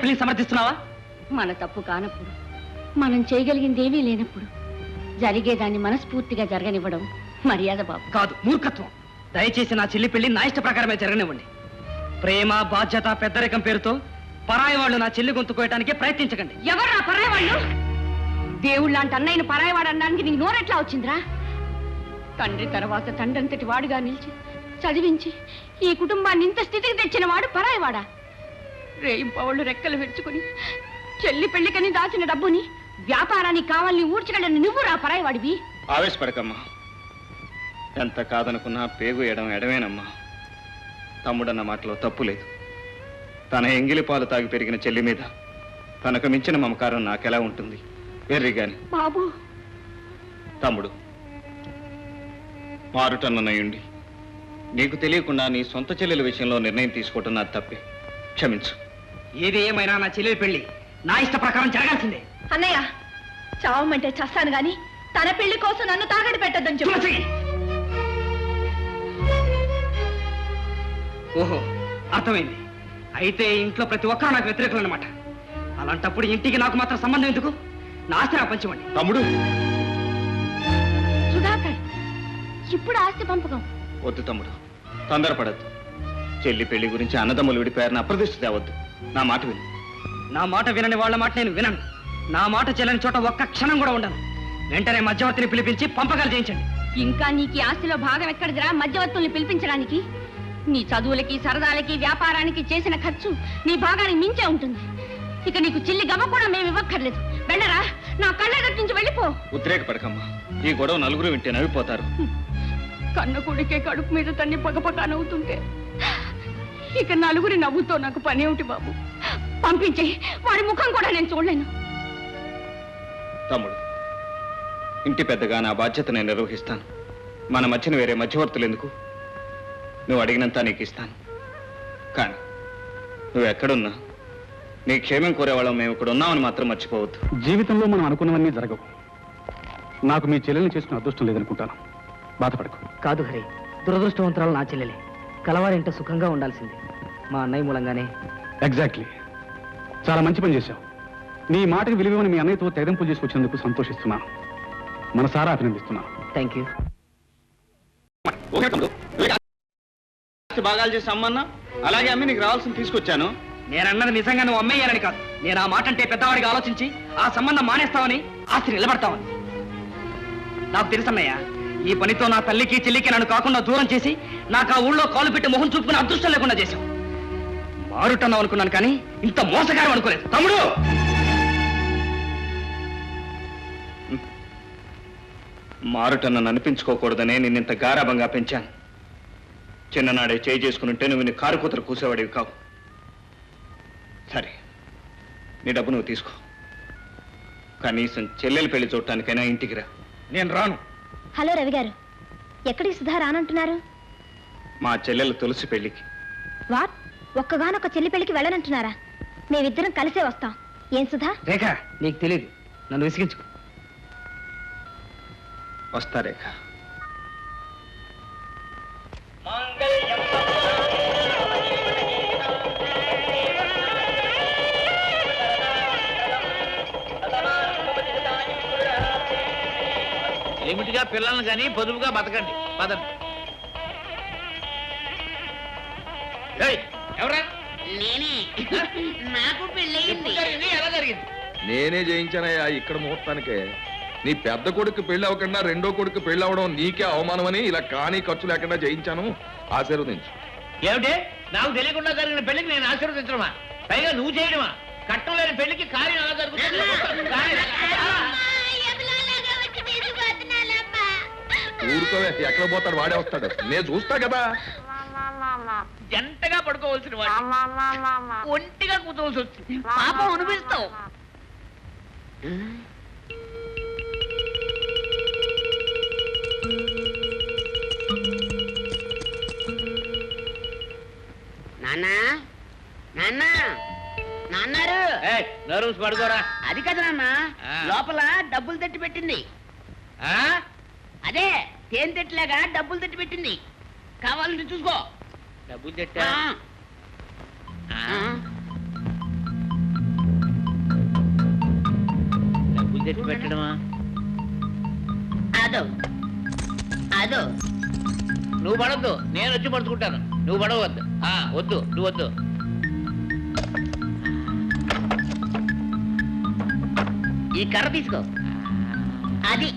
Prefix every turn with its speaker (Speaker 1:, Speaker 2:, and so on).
Speaker 1: పెళ్ళిని సమర్థిస్తున్నావా?
Speaker 2: మన తప్పు కానప్పుడు మనం చేయగలిగింది ఏమీ లేనప్పుడు జరిగేదాన్ని మనస్ఫూర్తిగా జరగనివ్వడం మర్యాద బాబు.
Speaker 1: కాదు మూర్ఖత్వం. దయచేసి నా చెల్లి పెళ్ళి నా ఇష్ట ప్రకారమే జరగనివ్వండి. ప్రేమ బాధ్యత పెద్దరికం పేరుతో పరాయి వాళ్ళు నా చెల్లి గొంతు కోయటానికి ప్రయత్నించకండి.
Speaker 2: ఎవర్రా పరాయవాళ్ళు దేవుళ్ళ లాంటి అన్నయ్యను పరాయవాడు అనడానికి నీకు నోరెట్లా వచ్చిందిరా? తండ్రి తర్వాత తండ్రంతటి వాడుగా నిలిచి చదివించి ఈ కుటుంబాన్ని ఇంత స్థితికి తెచ్చిన వాడు పరాయవాడా రేయింపవాళ్ళు రెక్కలు విరుచుకుని చెల్లి పెళ్ళికని దాచిన డబ్బుని వ్యాపారానికి కావాలని ఊడ్చగలని నువ్వు రా పరాయవాడివి.
Speaker 3: ఆవేశపడకమ్మా. ఎంత కాదనుకున్నా పేగు ఎడం ఎడమేనమ్మా. తమ్ముడన్న మాటలో తప్పు లేదు. తన ఎంగిలి పాలు తాగి పెరిగిన చెల్లి మీద తనకు మించిన మమకారం నాకెలా ఉంటుంది? ఎర్రి గాని.
Speaker 2: బాబు.
Speaker 3: తమ్ముడు మారుటన్నయ్యుండి నీకు తెలియకుండా నీ సొంత చెల్లెల విషయంలో నిర్ణయం తీసుకోవటం నాది తప్పే. క్షమించు.
Speaker 1: ఏది ఏమైనా నా చెల్లి పెళ్ళి నా ఇష్ట ప్రకారం జరగాల్సిందే.
Speaker 2: అన్నయ్య చావమంటే చస్తాను గాని తన పెళ్ళి కోసం నన్ను తాగడి పెట్టద్దని
Speaker 1: తులసి! ఓహో అర్థమైంది. అయితే ఇంట్లో ప్రతి ఒక్కరూ నాకు వ్యతిరేకులు అనమాట అలాంటప్పుడు ఇంటికి నాకు మాత్రం సంబంధం ఎందుకు? నా ఆస్తి నాకు పంచమండి
Speaker 3: తమ్ముడు!
Speaker 2: సుధాకర్ ఇప్పుడు ఆస్తి పంపకం.
Speaker 3: వద్దు తమ్ముడు తొందరపడద్దు. చెల్లి పెళ్ళి గురించి అన్నదమ్ములు విడిపోయారని అప్రదిష్ట తేవద్దు. నా మాట విను.
Speaker 1: నా మాట వినని వాళ్ళ మాట నేను వినను. నా మాట చెల్లని చోట ఒక్క క్షణం కూడా ఉండను. వెంటనే మధ్యవర్తిని పిలిపించి పంపకాలు చేయించండి.
Speaker 2: ఇంకా నీకు ఈ ఆస్తిలో భాగం ఎక్కడిదిరా మధ్యవర్తుల్ని పిలిపించడానికి? నీ చదువులకి సరదాలకి వ్యాపారానికి చేసిన ఖర్చు నీ భాగానికి మించే ఉంటుంది. ఇక నీకు చిల్లి గవ్వ కూడా మేము ఇవ్వక్కర్లేదు. వెళ్ళరా? నా కళ్ళ నుంచి వెళ్ళిపో.
Speaker 3: ఉద్రేకపడకమ్మా ఈ గొడవ నలుగురు వింటే నవ్విపోతారు.
Speaker 2: కన్న కొడుకే కడుపు మీద తన్ని పగపగా నవ్వుతుంటే ఇక నలుగురి నవ్వుతో నాకు పని ఏమిటి బాబు? పంపించే. వాడి ముఖం కూడా నేను చూడలేను.
Speaker 3: తమ్ముడు ఇంటి పెద్దగా నా బాధ్యత నేను నిర్వహిస్తాను. మన మధ్యన వేరే మధ్యవర్తులు ఎందుకు? నువ్వు అడిగినంత నీకు ఇస్తాను. కానీ నువ్వు ఎక్కడున్నా నీ క్షేమం కోరేవాళ్ళం మేము ఇక్కడ ఉన్నామని మాత్రం మర్చిపోవద్దు.
Speaker 4: జీవితంలో మనం అనుకున్నవన్నీ జరగవు. నాకు మీ చెల్లెల్ని చేసుకునే అదృష్టం లేదనుకుంటాను. బాధపడకు.
Speaker 1: కాదు హరి దురదృష్టవంతురాలు నా చెల్లెలే. కలవారింట సుఖంగా ఉండాల్సింది. మా అన్నయ్య మూలంగానే.
Speaker 4: ఎగ్జాక్ట్లీ చాలా మంచి పని చేశావు. నీ మాటకి విలువని మీ అన్నయ్యతో తెగంపులు చేసుకొచ్చినందుకు సంతోషిస్తున్నాను. మనసారా అభినందిస్తున్నాను.
Speaker 1: థ్యాంక్ యూ
Speaker 3: భాగాలు చేసి అమ్మన్నా. అలాగే అమ్మి నీకు రావాల్సింది తీసుకొచ్చాను.
Speaker 1: నేను అన్నది నిజంగా నువ్వు అమ్మేయాలని కాదు. నేను ఆ మాట అంటే పెద్దవాడిగా ఆలోచించి ఆ సంబంధం మానేస్తావని ఆస్తి నిలబడతావని. నాకు తెలుసన్నయ్య ఈ పనితో నా తల్లికి చెల్లికి నన్ను కాకుండా దూరం చేసి నాకు ఆ ఊళ్ళో కాలు పెట్టి మొహం చూపుకునే అదృష్టం లేకుండా చేశావు. మారుటన్నావు అనుకున్నాను కానీ ఇంత మోసగారం అనుకోలేదు. తమ్ముడు!
Speaker 3: మారుటన్న అనిపించుకోకూడదనే నిన్నింత గారాభంగా పెంచాను. చిన్ననాడే చేయి చేసుకుని నువ్వు నీ కారు కూతురు కూసేవాడివి కావు. సరే నీ డబ్బు నువ్వు తీసుకో. కనీసం చెల్లెలు పెళ్ళి చూడటానికైనా ఇంటికి రా. నేను రాను.
Speaker 5: హలో రవి గారు ఎక్కడికి సుధా రానంటున్నారు?
Speaker 3: మా చెల్లెలు తులసి పెళ్ళికి.
Speaker 5: వాట్? ఒక్కగానొక్క చెల్లి పెళ్ళికి వెళ్ళనంటున్నారా? మేమిద్దరం కలిసే వస్తాం. ఏం సుధా?
Speaker 1: రేఖ నీకు తెలియదు నన్ను విసిగించుకో.
Speaker 3: వస్తా రేఖ.
Speaker 6: లిమిట్గా పిల్లల్ని కానీ పొదుపుగా బతకండి. పదండి. ఏయ్, ఎవరా?
Speaker 7: నేనే. నాకు పెళ్ళయింది.
Speaker 6: ఎప్పుడు జరిగింది? ఎలా జరిగింది?
Speaker 8: నేనే జయించానయ్యా ఇక్కడ ముహూర్తానికే. నీ పెద్ద కొడుకు పెళ్ళి అవ్వకుండా రెండో కొడుకు పెళ్ళి అవ్వడం నీకే అవమానమని ఇలా కానీ ఖర్చు లేకుండా జయించాను. ఆశీర్వదించు.
Speaker 6: ఏమిటి? నాకు తెలియకుండా జరిగిన పెళ్ళికి నేను ఆశీర్వదించడమా? పైగా నువ్వు చేయడమా? కట్టం లేని పెళ్ళికి కార్యం ఎలా జరుగుతుంది? కార్యం-
Speaker 8: ఊరుకోవే ఎక్కడ పోతాడు? వాడే వస్తాడు. నేను చూస్తా కదా.
Speaker 6: జంటగా పడుకోవాల్సిన వాడు ఒంటిగా కూర్చోవలసి వచ్చింది. పాపం అనిపిస్తావు
Speaker 7: నాన్న నాన్న నాన్నారు.
Speaker 6: ఏయ్, నర్వస్ పడుకోరా.
Speaker 7: అది కదా నాన్న. లోపల డబ్బులు తెట్టి పెట్టింది.
Speaker 6: ఆ?
Speaker 7: అదే తేనె తెట్టిలాగా డబ్బులు తెట్టి పెట్టింది. కావాలంటే చూసుకో.
Speaker 6: డబ్బులు తెట్టా పెట్టడమా?
Speaker 7: అదో. అదో.
Speaker 6: నువ్వు పడద్దు. నేను వచ్చి పడుచుకుంటాను. నువ్వు పడవద్దు. వద్దు. నువ్వు వద్దు.
Speaker 7: ఈ కర్ర తీసుకో. అది.